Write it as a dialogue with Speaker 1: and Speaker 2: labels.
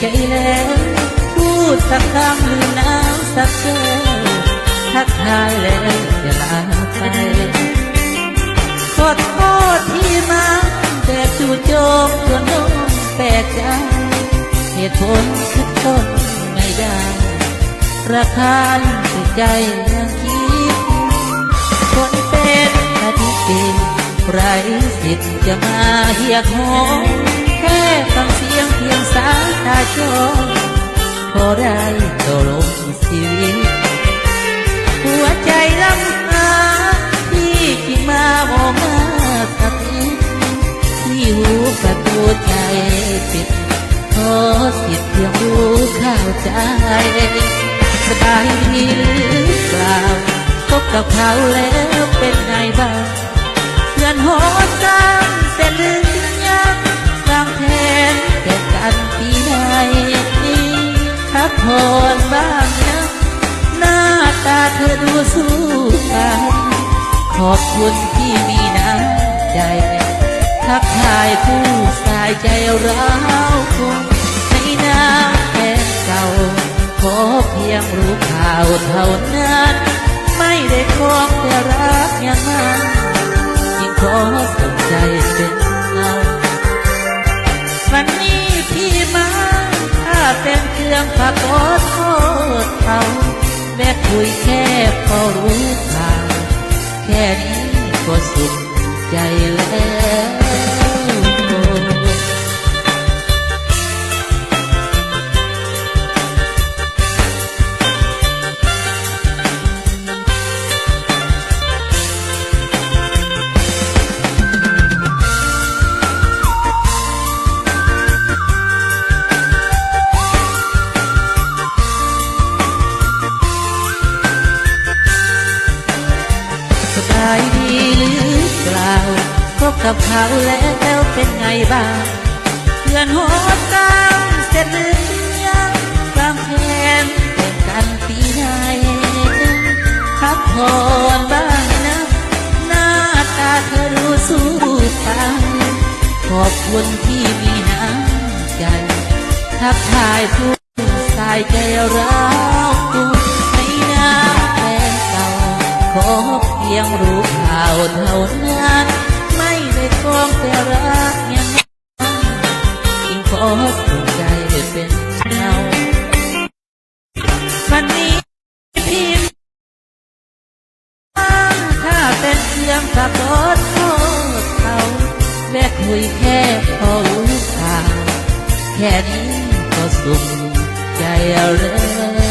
Speaker 1: ใจแล้วพูดสักคำหรือน้ำสักแก้วทักทายแล้วจะลาไปขอโทษที่มาแต่จู่โจมจนน้องแปลกใจเหตุผลทุกคนไม่ได้ราคาติดใจยังคิดคนเป็นอธิเกไรสิทธิ์จะมาเฮียกหองแค่ฟัง เสียงเพียงสายตาจอพอได้ตกลงชีวิต หัวใจลำหาที่ที่มาโมมาสักทีที่หูประตูใจปิดขอสิทธิ์เพียงรู้เข้าใจสบายดีหรือเปล่าพบกับเขาแล้วเป็นไงบ้างเพื่อนหอสร้างเสร็จ พักผ่อนบ้างนะหน้าตาเธอดูสู้ตายขอบคุณที่มีน้ำใจทักทายผู้สายใจเราวคงในน้ำแค่เก่าขอเพียงรู้ข่าวเท่านั้น ไม่ได้ครองแต่รักยังมันยิ่งขอสนใจเป็น รื่องปรากฏโทษเขาแม่คุยแค่พอรู้ข่าวแค่นี้ก็สุขใจแล้ว กับเขาแล้วเป็นไงบ้างเพื่อนโหดตาเสร็จหรือยังบางแผนเป็นกันปีไหนพักผ่อนบ้างนะหน้าตาเธอดูสู้ตายขอบคุณที่มีน้ำใจทักทายผู้สายใจเราในน้ำแฟนเก่าขอเพียงรู้ข่าวเท่านั้น ไม่ได้คล้องแต่รักยังยิ่งขอสุขใจเป็นเงาวันนี้พี่มาถ้าเป็นเพียงปรากฏโทษเขาแม่คุยแค่พอรู้ข่าวแค่นี้ก็สุขใจแล้ว